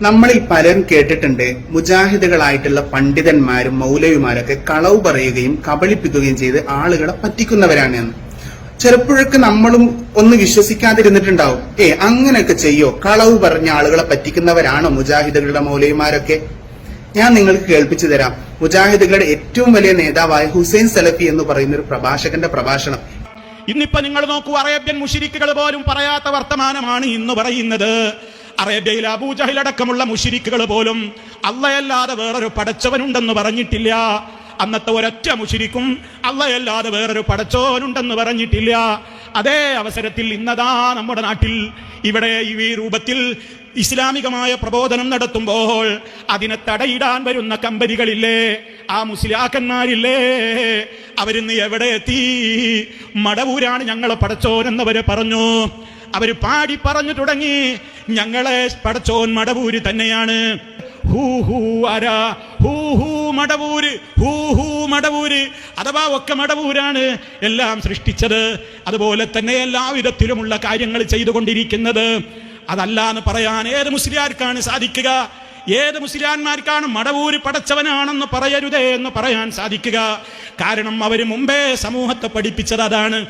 നമ്മളിൽ പലരും കേട്ടിട്ടുണ്ട് മുജാഹിദുകളായിട്ടുള്ള പണ്ഡിതന്മാരും മൗലവിമാരൊക്കെ കളവ് പറയുകയും കബളിപ്പിക്കുകയും ചെയ്ത് ആളുകളെ പറ്റിക്കുന്നവരാണ് എന്ന്. ചിലപ്പോഴൊക്കെ നമ്മളും ഒന്ന് വിശ്വസിക്കാതിരുന്നിട്ടുണ്ടാവും. ഏ അങ്ങനെയൊക്കെ ചെയ്യോ? കളവ് പറഞ്ഞ ആളുകളെ പറ്റിക്കുന്നവരാണോ മുജാഹിദുകളുടെ മൗലവിമാരൊക്കെ? ഞാൻ നിങ്ങൾക്ക് കേൾപ്പിച്ചു തരാം. മുജാഹിദുകളുടെ ഏറ്റവും വലിയ നേതാവായ ഹുസൈൻ സലഫി എന്ന് പറയുന്ന ഒരു പ്രഭാഷകന്റെ പ്രഭാഷണം. ഇന്നിപ്പോ നിങ്ങൾ നോക്കൂ അറേബ്യൻ മുഷിരിക്കുകൾ പോലും പറയാത്ത വർത്തമാനമാണ് ഇന്ന് പറയുന്നത്. അറേബ്യയിൽ അബൂജഹിലടക്കമുള്ള മുഷിരിക്കുകൾ പോലും അള്ളയല്ലാതെ വേറൊരു പടച്ചവനുണ്ടെന്ന് പറഞ്ഞിട്ടില്ല. അന്നത്തെ ഒരൊറ്റ മുഷിരിക്കും അള്ളയല്ലാതെ വേറൊരു പടച്ചവനുണ്ടെന്ന് പറഞ്ഞിട്ടില്ല. അതേ അവസരത്തിൽ ഇന്നതാ നമ്മുടെ നാട്ടിൽ ഇവിടെ ഈ രൂപത്തിൽ ഇസ്ലാമികമായ പ്രബോധനം നടത്തുമ്പോൾ അതിനെ തടയിടാൻ വരുന്ന കമ്പനികളില്ലേ ആ മുസ്ലിയാക്കന്മാരില്ലേ അവരിന്ന് എവിടെ എത്തി? മടവൂരാണ് ഞങ്ങളെ പടച്ചോനെന്നവര് പറഞ്ഞു. അവർ പാടി പറഞ്ഞു തുടങ്ങി. ഞങ്ങളെ പടച്ചോൻ മടവൂര് തന്നെയാണ്. ഹൂ ഹൂ ആരാ? ഹൂ ഹൂ മടവൂര്. ഹൂ ഹൂ മടവൂര്. അഥവാ ഒക്കെ മടവൂരാണ് എല്ലാം സൃഷ്ടിച്ചത്. അതുപോലെ തന്നെ എല്ലാ വിധത്തിലുമുള്ള കാര്യങ്ങൾ ചെയ്തുകൊണ്ടിരിക്കുന്നത്. അതല്ല എന്ന് പറയാൻ ഏത് മുസ്ലിയാർക്കാണ് സാധിക്കുക? ഏത് മുസ്ലിയാന്മാർക്കാണ് മടവൂര് പടച്ചവനാണെന്ന് പറയരുതേ എന്ന് പറയാൻ സാധിക്കുക? കാരണം അവർ മുമ്പേ സമൂഹത്തെ പഠിപ്പിച്ചത് അതാണ്.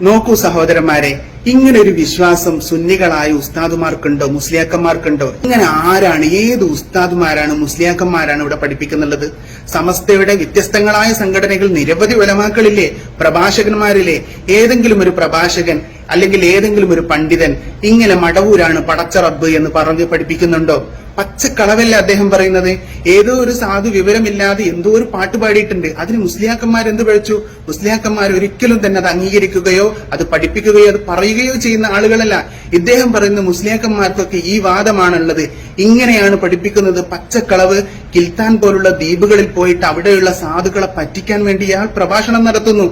നോക്കൂ സഹോദരന്മാരെ ഇങ്ങനെ ഒരു വിശ്വാസം സുന്നികളായ ഉസ്താദുമാർക്കുണ്ടോ മുസ്ലിയാക്കന്മാർക്കുണ്ടോ? ഇങ്ങനെ ആരാണ് ഏത് ഉസ്താദുമാരാണ് മുസ്ലിയാക്കന്മാരാണ് ഇവിടെ പഠിപ്പിക്കുന്നുള്ളത് സമസ്തയുടെ വ്യത്യസ്തങ്ങളായ സംഘടനകൾ നിരവധി ഉലമാക്കളില്ലേ പ്രഭാഷകന്മാരില്ലേ? ഏതെങ്കിലും ഒരു പ്രഭാഷകൻ അല്ലെങ്കിൽ ഏതെങ്കിലും ഒരു പണ്ഡിതൻ ഇങ്ങനെ മടവൂരാണ് പടച്ച റബ്ബ് എന്ന് പറഞ്ഞ് പഠിപ്പിക്കുന്നുണ്ടോ? പച്ചക്കളവല്ല അദ്ദേഹം പറയുന്നത്? ഏതോ ഒരു സാധു വിവരമില്ലാതെ എന്തോ ഒരു പാട്ട് പാടിയിട്ടുണ്ട്. അതിന് മുസ്ലിയാക്കന്മാർ എന്ത് പഴിച്ചു മുസ്ലിയാക്കന്മാർ ഒരിക്കലും തന്നെ അത് അംഗീകരിക്കുകയോ അത് പഠിപ്പിക്കുകയോ അത് പറയുകയോ ചെയ്യുന്ന ആളുകളല്ല. ഇദ്ദേഹം പറയുന്ന മുസ്ലിയാക്കന്മാർക്കൊക്കെ ഈ വാദമാണുള്ളത്. ഇങ്ങനെയാണ് പഠിപ്പിക്കുന്നത് പച്ചക്കളവ്. കിൽത്താൻ പോലുള്ള ദ്വീപുകളിൽ പോയിട്ട് അവിടെയുള്ള സാധുക്കളെ പറ്റിക്കാൻ വേണ്ടി ഇയാൾ പ്രഭാഷണം നടത്തുന്നു.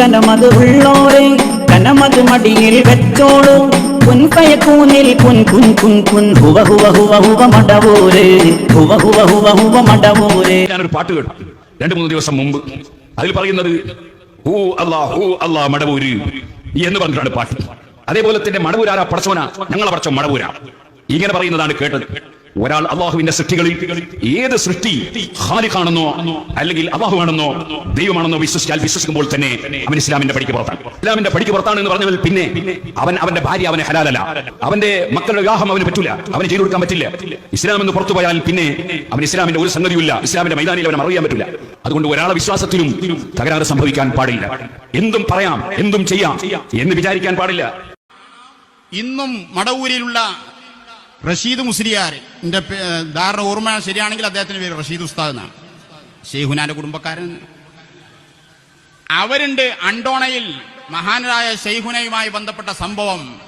കനമത് ഉള്ളോരെ കനമത് മടിയിൽ വെച്ചോളൂ. കുൻ പുൻ കുൻ കുൻ കുൻ ഹുവ ഹുവ ഹുവ ഹുവ മടവൂരേ. ഹുവ ഹുവ ഹുവ ഹുവ മടവൂരേ. ഞാനൊരു പാട്ട് കേട്ടു. രണ്ടു മൂന്ന് ദിവസം മുമ്പ് അതിൽ പറയുന്നത് ഹൂ അല്ലാ ഹൂ അല്ലാ മടവൂര് എന്ന് പറഞ്ഞിട്ടാണ് പാട്ട്. അതേപോലെ തന്നെ മടവൂരാരാ പടച്ചവന. ഞങ്ങളെ പടച്ച മടവൂരാ. ഇങ്ങനെ പറയുന്നതാണ് കേട്ടത്. ഒരാൾ അള്ളാഹുവിന്റെ സൃഷ്ടികളിൽ ഏത് സൃഷ്ടി ഹാലിഖാണെന്നോ അല്ലെങ്കിൽ അള്ളാഹുവാണെന്നോ ദൈവമാണെന്നോ വിശ്വസിച്ചാൽ വിശ്വസിക്കുമ്പോൾ തന്നെ അവൻ ഇസ്ലാമിന്റെ പടിക്ക് പുറത്താണ്. ഇസ്ലാമിന്റെ പടിക്ക് പുറത്താണ് എന്ന് പറഞ്ഞാൽ പിന്നെ അവൻ അവന്റെ ഭാര്യ അവനെ ഹലാലല്ല. അവന്റെ മക്കളുടെ വിവാഹം അവന് പറ്റില്ല അവന് ചെയ്തു കൊടുക്കാൻ പറ്റില്ല. ഇസ്ലാം എന്ന് പുറത്തു പോയാൽ പിന്നെ അവൻ ഇസ്ലാമിന്റെ ഒരു സംഗതിയില്ല ഇസ്ലാമിന്റെ മൈതാനിയിൽ അവൻ അറിയാൻ പറ്റില്ല അതുകൊണ്ട് ഒരാളെ വിശ്വാസത്തിലും തകരാറ് സംഭവിക്കാൻ പാടില്ല. എന്തും പറയാം എന്തും ചെയ്യാം എന്ന് വിചാരിക്കാൻ പാടില്ല. ഇന്നും മടവൂരിലുള്ള റഷീദ് മുസ്ലിയാർ. എന്റെ ധാരണ ഓർമ്മ ശരിയാണെങ്കിൽ അദ്ദേഹത്തിന്റെ പേര് റഷീദ് ഉസ്താദ് എന്നാണ്. ഷെയ്ഹുനാന്റെ കുടുംബക്കാരൻ. അവരുണ്ട് അണ്ടോണയിൽ മഹാനരായ ഷെയ്ഹുനയുമായി ബന്ധപ്പെട്ട സംഭവം.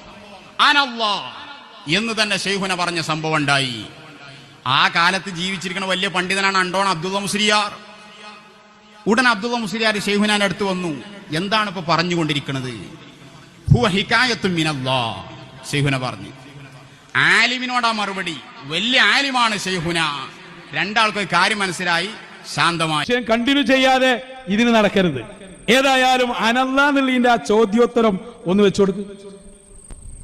അനല്ലാ എന്ന് തന്നെ ഷെയ്ഹുന പറഞ്ഞ സംഭവം ഉണ്ടായി. ആ കാലത്ത് ജീവിച്ചിരിക്കുന്ന വലിയ പണ്ഡിതനാണ് അണ്ടോണ അബ്ദുള്ള മുസ്ലിയാർ. ഉടൻ അബ്ദുള്ള മുസ്ലിയാർ ഷെയ്ഹുനാന്റെ അടുത്ത് വന്നു. എന്താണ് ഇപ്പൊ പറഞ്ഞുകൊണ്ടിരിക്കുന്നത്? ഹുവ ഹിക്കായത്തും മിനല്ലാ ഷെയ്ഹുന പറഞ്ഞു. ആലിമിനോടാ മറുപടി. വലിയ ആലിമാണ് ഷെയ്ഹുന രണ്ടാൾക്ക് കാര്യം മനസ്സിലായി. ശാന്തമായി. കണ്ടിന്യൂ ചെയ്യാതെ ഇതിന് നടക്കരുത്. ഏതായാലും അനല്ലാന്നുള്ളതിന്റെ ആ ചോദ്യോത്തരം ഒന്ന് വെച്ചു കൊടുക്ക്.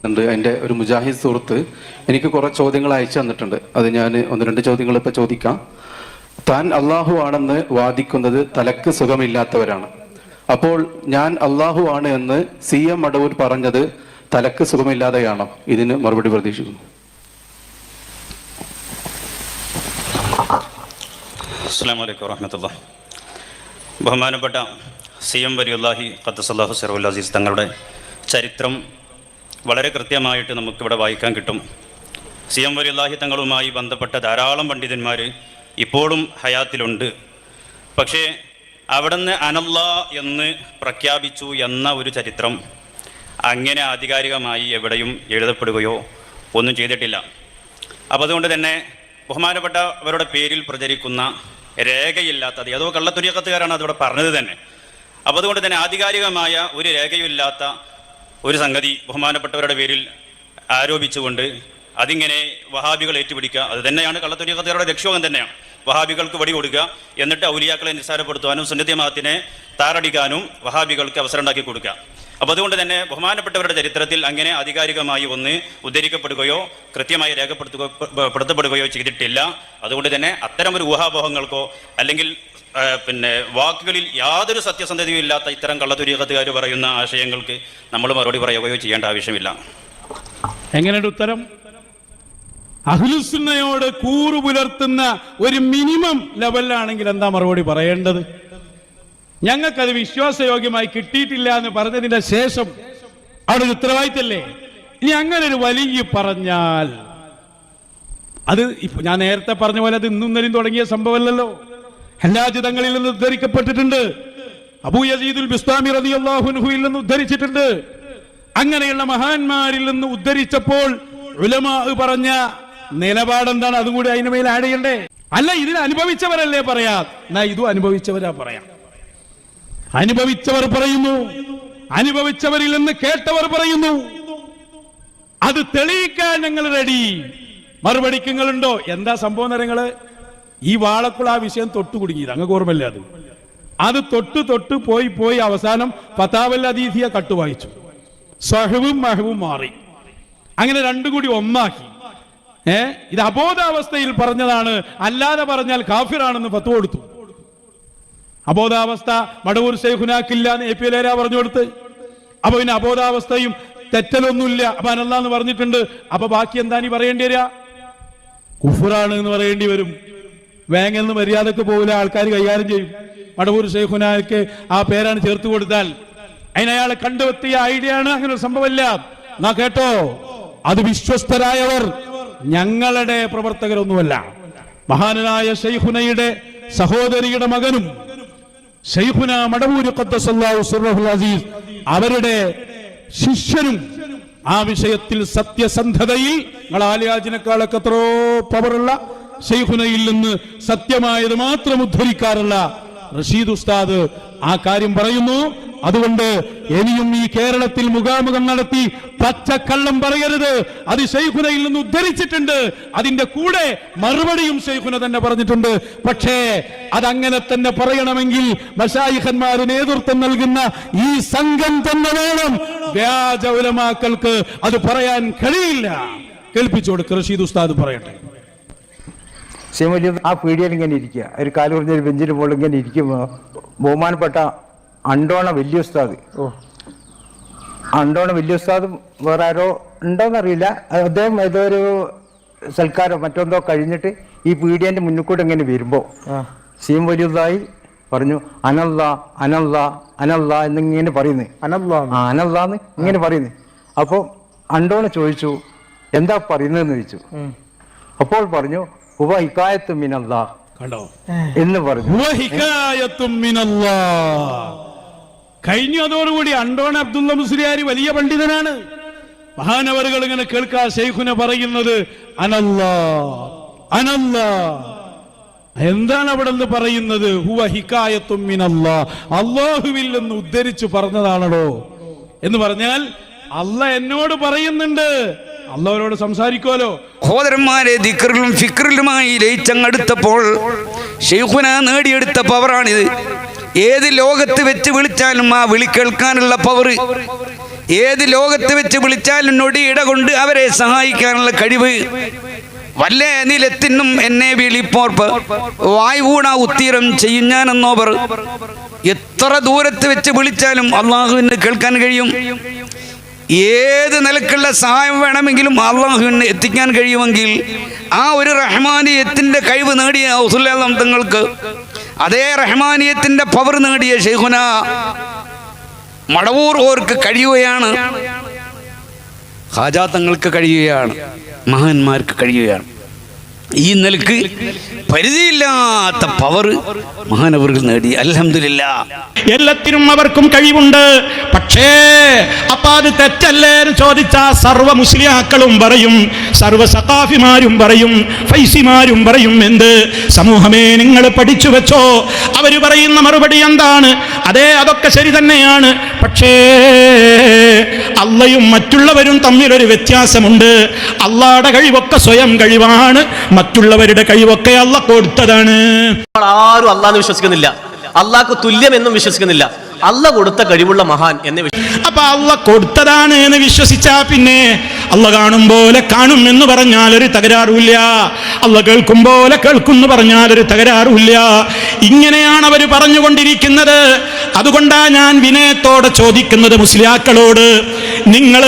ഉണ്ട്. എന്റെ ഒരു മുജാഹിദ് സുഹൃത്ത് എനിക്ക് കുറെ ചോദ്യങ്ങൾ അയച്ചു തന്നിട്ടുണ്ട്. അത് ഞാൻ ഒന്ന് രണ്ട് ചോദ്യങ്ങൾ ഇപ്പൊ ചോദിക്കാം. താൻ അള്ളാഹു ആണെന്ന് വാദിക്കുന്നത് തലക്ക് സുഖമില്ലാത്തവരാണ്. അപ്പോൾ ഞാൻ അള്ളാഹു ആണ് എന്ന് സി എം അടവൂർ പറഞ്ഞത് തലക്ക് സുഖമില്ലാതെയാണോ ഇതിന് മറുപടി പ്രതീക്ഷിക്കുന്നു. അസ്സാം വലൈക്കും ബഹുമാനപ്പെട്ട സി എം വരിയുല്ലാഹി ഖത്തസല്ലാഹു സിറുൽ അസീസ് തങ്ങളുടെ ചരിത്രം വളരെ കൃത്യമായിട്ട് നമുക്കിവിടെ വായിക്കാൻ കിട്ടും. സി എം വരിയുല്ലാഹി തങ്ങളുമായി ബന്ധപ്പെട്ട ധാരാളം പണ്ഡിതന്മാർ ഇപ്പോഴും ഹയാത്തിലുണ്ട്. പക്ഷേ അവിടുന്ന് അനല്ല എന്ന് പ്രഖ്യാപിച്ചു എന്ന ഒരു ചരിത്രം അങ്ങനെ ആധികാരികമായി എവിടെയും എഴുതപ്പെടുകയോ ഒന്നും ചെയ്തിട്ടില്ല. അപ്പോൾ അതുകൊണ്ട് തന്നെ ബഹുമാനപ്പെട്ടവരുടെ പേരിൽ പ്രചരിക്കുന്ന രേഖയില്ലാത്തത് ഏതോ കള്ളത്തുരിയക്കത്തുകാരാണ് അതിവിടെ പറഞ്ഞത് തന്നെ. അപ്പോൾ അതുകൊണ്ട് തന്നെ ആധികാരികമായ ഒരു രേഖയില്ലാത്ത ഒരു സംഗതി ബഹുമാനപ്പെട്ടവരുടെ പേരിൽ ആരോപിച്ചുകൊണ്ട് അതിങ്ങനെ വഹാബികൾ ഏറ്റുപിടിക്കുക അത് തന്നെയാണ് കള്ളത്തുരിയക്കത്തുകാരുടെ ലക്ഷ്യവും തന്നെയാണ്. വഹാബികൾക്ക് വടി കൊടുക്കുക എന്നിട്ട് ഔലിയാക്കളെ നിസ്സാരപ്പെടുത്തുവാനും സുന്നത്യമാത്തിനെ താറടിക്കാനും വഹാബികൾക്ക് അവസരം ഉണ്ടാക്കി കൊടുക്കുക. അപ്പോൾ അതുകൊണ്ട് തന്നെ ബഹുമാനപ്പെട്ടവരുടെ ചരിത്രത്തിൽ അങ്ങനെ ആധികാരികമായി ഒന്ന് ഉദ്ധരിക്കപ്പെടുകയോ കൃത്യമായി രേഖപ്പെടുത്തുകപ്പെടുത്തപ്പെടുകയോ ചെയ്തിട്ടില്ല. അതുകൊണ്ട് തന്നെ അത്തരം ഒരു ഊഹാപോഹങ്ങൾക്കോ അല്ലെങ്കിൽ പിന്നെ വാക്കുകളിൽ യാതൊരു സത്യസന്ധതയും ഇല്ലാത്ത ഇത്തരം കള്ളതുരീകത്തുകാർ പറയുന്ന ആശയങ്ങൾക്ക് നമ്മൾ മറുപടി പറയുകയോ ചെയ്യേണ്ട ആവശ്യമില്ല. എങ്ങനെയുണ്ട് ഉത്തരം? അഹ്ലുസുന്നയോട് കൂറു പുലർത്തുന്ന ഒരു മിനിമം ലെവലിലാണെങ്കിൽ എന്താ മറുപടി പറയേണ്ടത്? ഞങ്ങൾക്കത് വിശ്വാസയോഗ്യമായി കിട്ടിയിട്ടില്ല എന്ന് പറഞ്ഞതിന്റെ ശേഷം അവിടെ ഉത്തരവാദിത്തല്ലേ ഇനി അങ്ങനെ ഒരു വലിയ പറഞ്ഞാൽ അത് ഞാൻ നേരത്തെ പറഞ്ഞ പോലെ അത് ഇന്നും തുടങ്ങിയ സംഭവമല്ലല്ലോ. എല്ലാ ചിതങ്ങളിൽ നിന്ന് ഉദ്ധരിക്കപ്പെട്ടിട്ടുണ്ട്. അബൂ യസീദുൽ ബിസ്താമി റളിയല്ലാഹുൻഹുയിൽ നിന്ന് ഉദ്ധരിച്ചിട്ടുണ്ട്. അങ്ങനെയുള്ള മഹാന്മാരിൽ നിന്ന് ഉദ്ധരിച്ചപ്പോൾ പറഞ്ഞ നിലപാടെന്താണ്? അതുകൂടി അതിന് മേൽ ആഡ് ചെയ്യണ്ടേ? അല്ല ഇതിന് അനുഭവിച്ചവരല്ലേ പറയാ? എന്നാ ഇതും അനുഭവിച്ചവരാ പറയാം. അനുഭവിച്ചവർ പറയുന്നു. അനുഭവിച്ചവരിൽ നിന്ന് കേട്ടവർ പറയുന്നു. അത് തെളിയിക്കാൻ ഞങ്ങൾ റെഡി മറുപടിക്ക് നിങ്ങളുണ്ടോ എന്താ സംഭവം നിറങ്ങൾ ഈ വാളക്കുള്ള ആ വിഷയം തൊട്ടു കുടുങ്ങിയത്. അങ്ങ് ഓർമ്മയില്ല അത്? അത് തൊട്ട് തൊട്ട് പോയി പോയി അവസാനം പതാവല്ല അതീതിയ കട്ടു വായിച്ചു. സഹവും മഹവും മാറി. അങ്ങനെ രണ്ടും കൂടി ഒന്നാക്കി. ഏ? ഇത് അബോധാവസ്ഥയിൽ പറഞ്ഞതാണ്. അല്ലാതെ പറഞ്ഞാൽ കാഫിറാണെന്ന് പത്തു കൊടുത്തു. അബോധാവസ്ഥ മടവൂർ ശൈഖുനാക്കില്ല എന്ന് എ പി ലേര പറഞ്ഞു കൊടുത്ത്. അപ്പൊ പിന്നെ അബോധാവസ്ഥയും തെറ്റലൊന്നുമില്ല. അപ്പൊ അനല്ലാന്ന് പറഞ്ഞിട്ടുണ്ട്. അപ്പൊ ബാക്കി എന്താ നീ പറയേണ്ടി വരിക? കുഫുറാണ് എന്ന് പറയേണ്ടി വരും. വേങ്ങെന്ന് മര്യാദയ്ക്ക് പോകില്ല ആൾക്കാർ കൈകാര്യം ചെയ്യും. മടവൂർ ഷെയ്ഖുനാക്ക് ആ പേരാണ് ചേർത്ത് കൊടുത്താൽ. അതിന് അയാളെ കണ്ടുവെത്തിയ ഐഡിയ ആണ് അങ്ങനെ ഒരു സംഭവമല്ല. എന്നാ കേട്ടോ? അത് വിശ്വസ്തരായവർ ഞങ്ങളുടെ പ്രവർത്തകരൊന്നുമല്ല. മഹാനായ ഷെയ്ഖുനയുടെ സഹോദരിയുടെ മകനും ഷെയ്ഖുന മടവൂര് അസീസ് അവരുടെ ശിഷ്യനും ആ വിഷയത്തിൽ സത്യസന്ധതയിൽ നിങ്ങൾ ആലിയാജിനേക്കാളൊക്കെ എത്രയോ പവറുള്ള ഷെയ്ഖുനയിൽ നിന്ന് സത്യമായത് മാത്രം ഉദ്ധരിക്കാറുള്ള റഷീദ് ഉസ്താദ് ആ കാര്യം പറയുന്നു. അതുകൊണ്ട് ഇനിയും ഈ കേരളത്തിൽ മുഖാമുഖം നടത്തി പച്ചക്കള്ളം പറയരുത്. അത് ഷെയ്ഖുനയിൽ നിന്ന് ഉദ്ധരിച്ചിട്ടുണ്ട്. അതിന്റെ കൂടെ മറുപടിയും ഷെയ്ഖുന തന്നെ പറഞ്ഞിട്ടുണ്ട്. പക്ഷേ അതങ്ങനെ തന്നെ പറയണമെങ്കിൽ മഷായിഖന്മാര് നേതൃത്വം നൽകുന്ന ഈ സംഘം തന്നെ വേണം. വ്യാജ ഉലമാക്കൾക്ക് അത് പറയാൻ കഴിയില്ല. കേൾപ്പിച്ചു റഷീദ് ഉസ്താദ് പറയട്ടെ. ആ പീടികയിൽ ഇങ്ങനെ ഇരിക്കുക. ഒരു കാൽ കുറഞ്ഞ ഒരു ബെഞ്ചിന് പോലും ഇങ്ങനെ ഇരിക്കുമ്പോൾ ബഹുമാനപ്പെട്ട അണ്ടോണ വലിയ ഉസ്താദ്. അണ്ടോണ വലിയ ഉസ്താദ് വേറെ ആരോ ഉണ്ടോന്നറിയില്ല. അദ്ദേഹം ഏതോ ഒരു സൽക്കാരോ മറ്റൊന്നോ കഴിഞ്ഞിട്ട് ഈ പീഡിയന്റെ മുന്നിൽ കൂടെ ഇങ്ങനെ വരുമ്പോൾ സീം വലിയതായി പറഞ്ഞു അനല്ല അനല്ല അനല്ല എന്നിങ്ങനെ പറയുന്നു. ആ അനല്ലാന്ന് ഇങ്ങനെ പറയുന്നു. അപ്പോൾ അണ്ടോണ ചോദിച്ചു എന്താ പറയുന്നതെന്ന് ചോദിച്ചു? അപ്പോൾ പറഞ്ഞു ഉവ ഹിക്കായത്ത് മിനല്ലാ കണ്ടോ? എന്ന് പറഞ്ഞു. വഹികായത്തും മിനല്ലാഹ്. കഴിഞ്ഞു അതോടുകൂടി അണ്ടോൺ അബ്ദുള്ള മുസ്ലിയാരി വലിയ പണ്ഡിതനാണ്. മഹാനവറുകൾ ഇങ്ങനെ കേൾക്കാ ഷെയ്ഖുന പറയുന്നത് അനല്ലാ അനല്ലാ. എന്താണ് അവിടെ നിന്ന് പറയുന്നത്? ഹുവ മിനല്ലാ. അള്ളാഹുവിൽ നിന്ന് ഉദ്ധരിച്ചു പറഞ്ഞതാണല്ലോ എന്ന് പറഞ്ഞാൽ അല്ല എന്നോട് പറയുന്നുണ്ട്. അള്ളവരോട് സംസാരിക്കുമല്ലോ സഹോദരന്മാരെ ദിക്റിലും ഫിക്റിലുമായി ലയിച്ചങ്ങെടുത്തപ്പോൾ ഷെയ്ഖുന നേടിയെടുത്ത പവറാണിത് ഏത് ലോകത്ത് വെച്ച് വിളിച്ചാലും ആ വിളി കേൾക്കാനുള്ള പവർ ഏത് ലോകത്ത് വെച്ച് വിളിച്ചാലും നൊടിയിട കൊണ്ട് അവരെ സഹായിക്കാനുള്ള കഴിവ്. വല്ല നിലത്തിനും എന്നെ വിളിപ്പോർപ്പ്. വായുവൂണ ഉത്തീരം ചെയ്യും ഞാനെന്നോവർ. എത്ര ദൂരത്ത് വെച്ച് വിളിച്ചാലും അള്ളാഹുവിന് കേൾക്കാൻ കഴിയും. ഏത് നിലക്കുള്ള സഹായം വേണമെങ്കിലും അള്ളാഹുവിന് എത്തിക്കാൻ കഴിയുമെങ്കിൽ ആ ഒരു റഹ്മാനിയത്തിന്റെ കഴിവ് നേടിയ ഔസുല്ലാ തങ്ങൾക്ക് അതേ റഹ്മാനിയത്തിന്റെ പവർ നേടിയ ഷെയ്ഖുന മടവൂർ ഓർക്ക് കഴിയുകയാണ്. ഹാജാ തങ്ങൾക്ക് കഴിയുകയാണ്. മഹാന്മാർക്ക് കഴിയുകയാണ്. ഈ നിലയ്ക്ക് പരിധിയില്ലാത്ത പവർ മഹാനവറുകൾ നേടി. അലഹമില്ല എല്ലാത്തിനും അവർക്കും കഴിവുണ്ട്. പക്ഷേ അപ്പൊ അത് തെറ്റല്ലേ എന്ന് ചോദിച്ച സർവ മുസ്ലിയാക്കളും പറയും സർവ സഖാഫിമാരും പറയും ഫൈസിമാരും പറയും എന്ത്? സമൂഹമേ നിങ്ങൾ പഠിച്ചു വെച്ചോ. അവർ പറയുന്ന മറുപടി എന്താണ്? അതെ അതൊക്കെ ശരി തന്നെയാണ്. പക്ഷേ അള്ളയും മറ്റുള്ളവരും തമ്മിലൊരു വ്യത്യാസമുണ്ട്. അള്ളാടെ കഴിവൊക്കെ സ്വയം കഴിവാണ്. മറ്റുള്ളവരുടെ കഴിവൊക്കെ അല്ല കൊടുത്തതാണ്. ആരും അള്ളാന്ന് വിശ്വസിക്കുന്നില്ല. അള്ളാഹ്ക്ക് തുല്യം എന്നും വിശ്വസിക്കുന്നില്ല. അല്ല കൊടുത്ത കഴിവുള്ള മഹാൻ എന്ന് അപ്പൊ അല്ല കൊടുത്തതാണ് എന്ന് വിശ്വസിച്ചാ പിന്നെ അല്ല കാണും പോലെ കാണും എന്ന് പറഞ്ഞാൽ ഒരു തകരാറുമില്ല. അല്ല കേൾക്കും പോലെ കേൾക്കും എന്ന് പറഞ്ഞാൽ ഒരു തകരാറുമില്ല. ഇങ്ങനെയാണ് അവർ പറഞ്ഞുകൊണ്ടിരിക്കുന്നത്. അതുകൊണ്ടാ ഞാൻ വിനയത്തോടെ ചോദിക്കുന്നത് മുസ്ലിയാക്കളോട്. നിങ്ങൾ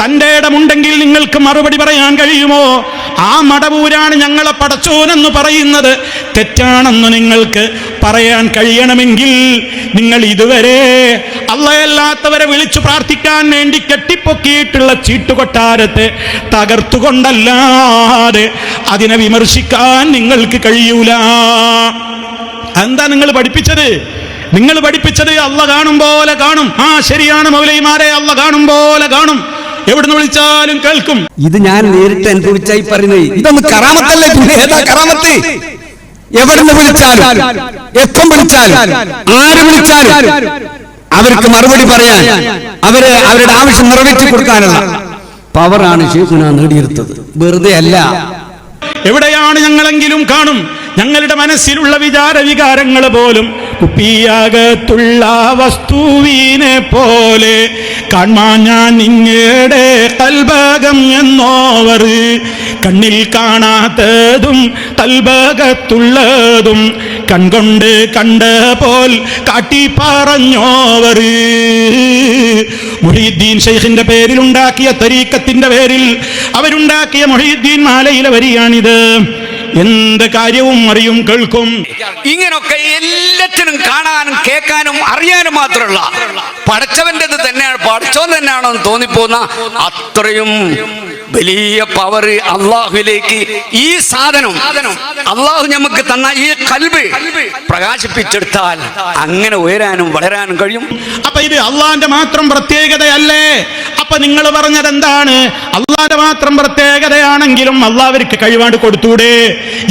തന്റെ ഇടമുണ്ടെങ്കിൽ നിങ്ങൾക്ക് മറുപടി പറയാൻ കഴിയുമോ? ആ മടവൂരാണ് ഞങ്ങളെ പടച്ചോനെന്ന് പറയുന്നത്. തെറ്റാണെന്ന് നിങ്ങൾക്ക് പറയാൻ കഴിയണമെങ്കിൽ നിങ്ങൾ ഇതുവരെ അള്ളയല്ലാത്തവരെ വിളിച്ചു പ്രാർത്ഥിക്കാൻ വേണ്ടി കെട്ടിപ്പൊക്കിയിട്ടുള്ള ചീട്ടുകൊട്ടാരത്തെ തകർത്തുകൊണ്ടല്ലാതെ അതിനെ വിമർശിക്കാൻ നിങ്ങൾക്ക് കഴിയൂല. എന്താ നിങ്ങൾ പഠിപ്പിച്ചത്? നിങ്ങൾ പഠിപ്പിച്ചത് അള്ള കാണും പോലെ കാണും. ആ ശരിയാണ് മൗലൈമാരെ അള്ള കാണും പോലെ കാണും. എവിടുന്ന് വിളിച്ചാലും കേൾക്കും. ഇത് ഞാൻ നേരിട്ട് അനുഭവിച്ചായി പറയുന്നത് ഇതൊന്ന് കറാമത്തല്ലേ പിന്നെ ഏതാ കറാമത്ത്? എവിടുന്ന് വിളിച്ചാലും എപ്പം വിളിച്ചാലും ആര് വിളിച്ചാലും അവർക്ക് മറുപടി പറയാൻ അവർ അവരുടെ ആവശ്യം നിറവേറ്റി കൊടുക്കാനുള്ള പവറാണ് ഷെയ്ഖുന നേടിയെടുത്തത്. വെറുതെ അല്ല. എവിടെയാണ് ഞങ്ങളെങ്കിലും കാണും. ഞങ്ങളുടെ മനസ്സിലുള്ള വിചാര വികാരങ്ങൾ പോലും കുപ്പിയകത്തുള്ള വസ്തുവിനെ പോലെ കാൺമാൻ ഞാൻ നിങ്ങളുടെ കൽഭകം എന്നോവർ. കണ്ണിൽ കാണാത്തതും കൽഭകത്തുള്ളതും കൺകൊണ്ട് കണ്ട പോൽ കാട്ടി പറഞ്ഞോവർ. മൊഹീദ്ദീൻ ഷെയ്ഖിന്റെ പേരിൽ ഉണ്ടാക്കിയ തരീക്കത്തിന്റെ പേരിൽ അവരുണ്ടാക്കിയ മൊഹീദ്ദീൻ മാലയിലെ വരിയാണിത്. എന്ത് കാര്യവും അറിയും കേൾക്കും. ഇങ്ങനൊക്കെ എല്ലാത്തിനും കാണാനും കേൾക്കാനും അറിയാനും മാത്രമുള്ള പടച്ചവന്റെത് തന്നെയാണ് പഠിച്ചോ തന്നെയാണോ എന്ന് തോന്നിപ്പോന്ന അത്രയും വലിയ പവർ അള്ളാഹുലേക്ക് ഈ സാധനം അള്ളാഹു നമുക്ക് തന്ന ഈ കൽബ് പ്രകാശിപ്പിച്ചെടുത്താൽ അങ്ങനെ ഉയരാനും വളരാനും കഴിയും. അപ്പൊ ഇത് അള്ളാന്റെ മാത്രം പ്രത്യേകതയല്ലേ? അപ്പൊ നിങ്ങൾ പറഞ്ഞത് എന്താണ് അള്ളാന്റെ മാത്രം പ്രത്യേകതയാണെങ്കിലും അള്ളാവർക്ക് കഴിവാണ്ട് കൊടുത്തൂടെ?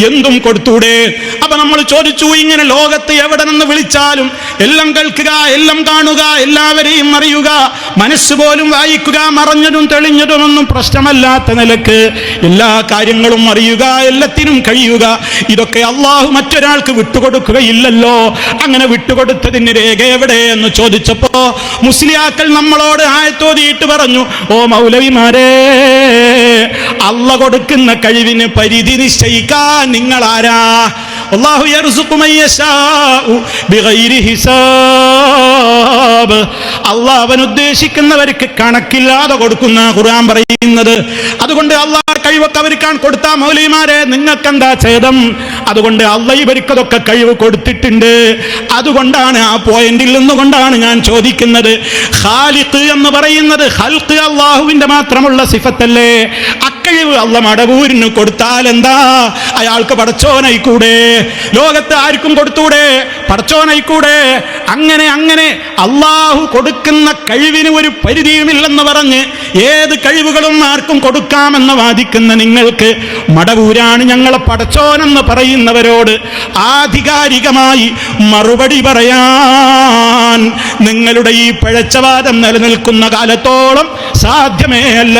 എന്തും കൊടുത്തൂടെ? അപ്പൊ നമ്മൾ ചോദിച്ചു ഇങ്ങനെ ലോകത്ത് എവിടെ നിന്ന് വിളിച്ചാലും എല്ലാം കേൾക്കുക എല്ലാം കാണുക എല്ലാവരെയും അറിയുക മനസ്സ് പോലും വായിക്കുക മറഞ്ഞതും തെളിഞ്ഞതും ഒന്നും പ്രശ്നമല്ലാത്ത നിലയ്ക്ക് എല്ലാ കാര്യങ്ങളും അറിയുക എല്ലാത്തിനും കഴിയുക. ഇതൊക്കെ അള്ളാഹു മറ്റൊരാൾക്ക് വിട്ടുകൊടുക്കുകയില്ലല്ലോ. അങ്ങനെ വിട്ടുകൊടുത്തതിന് രേഖ എവിടെ എന്ന് ചോദിച്ചപ്പോ മുസ്ലിയാക്കൾ നമ്മളോട് ആയത്തോതിയിട്ട് പറഞ്ഞു. ഓ മൗലവിമാരെ അള്ള കൊടുക്കുന്ന കഴിവിന് പരിധി നിശ്ചയിക്കാൻ നിങ്ങൾ ആരാ അള്ളാഹു ഹിസാബ് അള്ളാഹ് അവൻ ഉദ്ദേശിക്കുന്നവർക്ക് കണക്കില്ലാതെ കൊടുക്കുന്ന ഖുർആൻ പറയുന്നത്. അതുകൊണ്ട് അള്ളാഹ് കഴിവൊക്കെ അവർക്ക് കൊടുത്ത മൗലിമാരെ നിങ്ങൾക്ക് എന്താ ഛേദം? അതുകൊണ്ട് അള്ള ഇവർക്കതൊക്കെ കഴിവ് കൊടുത്തിട്ടുണ്ട്. അതുകൊണ്ടാണ് ആ പോയിന്റിൽ നിന്നുകൊണ്ടാണ് ഞാൻ ചോദിക്കുന്നത്. ഖാലിഖ് എന്ന് പറയുന്നത് ഹൽക്ക് അള്ളാഹുവിന്റെ മാത്രമുള്ള സിഫത്തല്ലേ? അക്കഴിവ് അള്ള മടവൂരിന് കൊടുത്താൽ എന്താ അയാൾക്ക് പടച്ചോനായിക്കൂടെ ലോകത്ത് ആർക്കും കൊടുത്തൂടെ? പടച്ചോനായിക്കൂടെ അങ്ങനെ അങ്ങനെ. അള്ളാഹു കൊടുക്കുന്ന കഴിവിന് ഒരു പരിധിയുമില്ലെന്ന് പറഞ്ഞ് ഏത് കഴിവുകളും ആർക്കും കൊടുക്കാമെന്ന് വാദിക്കുന്ന നിങ്ങൾക്ക് മടവൂരാണ് ഞങ്ങളെ പടച്ചോനെന്ന് പറയുന്നവരോട് ആധികാരികമായി മറുപടി പറയാൻ നിങ്ങളുടെ ഈ പഴച്ചവാദം നിലനിൽക്കുന്ന കാലത്തോളം സാധ്യമേ അല്ല.